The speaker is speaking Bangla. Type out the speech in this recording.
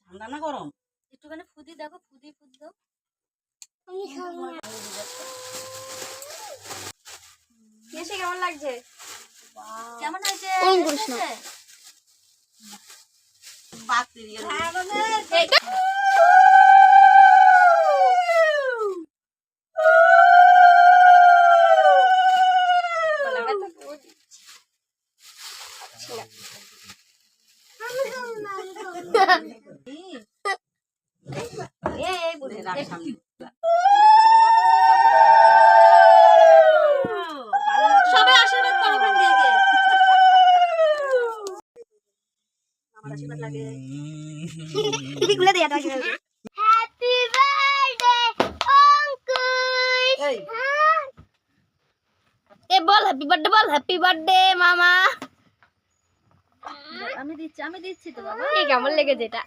ঠান্ডা না গরম একটুখানি ফুদি দেখো ফুদি ফুদ কেমন লাগছে? কেমন হয়েছে? কোন কৃষ্ণ বাত পাচ্ছি না। এই, এই বুড়ি, রাখ এই, সামনে। সবাই আশীর্বাদ করো ওখান থেকে। আমার আশীর্বাদ লাগে। দিদি খুলে দে হ্যাপি বার্থডে অঙ্কুশ এ বল হ্যাপি বার্থডে বল হ্যাপি বার্থডে মামা। আমি দিচ্ছি আমি দিচ্ছি তো বাবা। এই কেমন লেগেছে এটা?